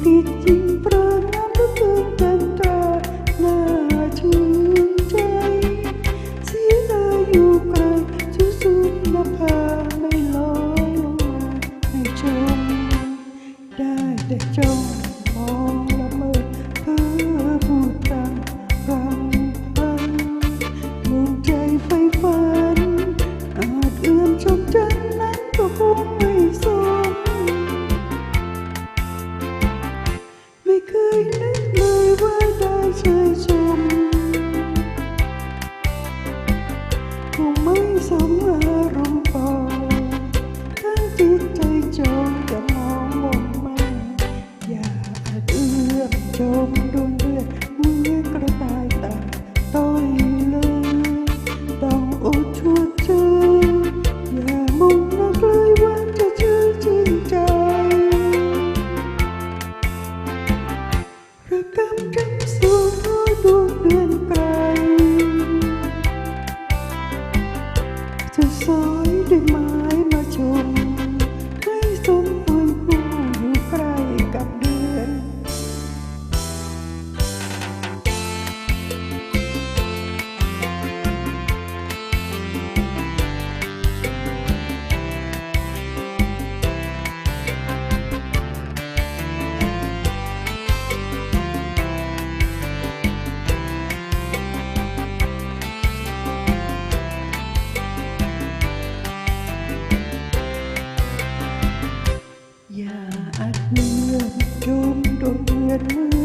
pici เลนึกเลยว่าได้ชื่ชมคงไม่สมอรมณ์ปองทั้งจิใจจมจะมองมองไมอย่าลืมชม สู่ดวงเดืนไกจะสอน hạt mưa đom đóm ngân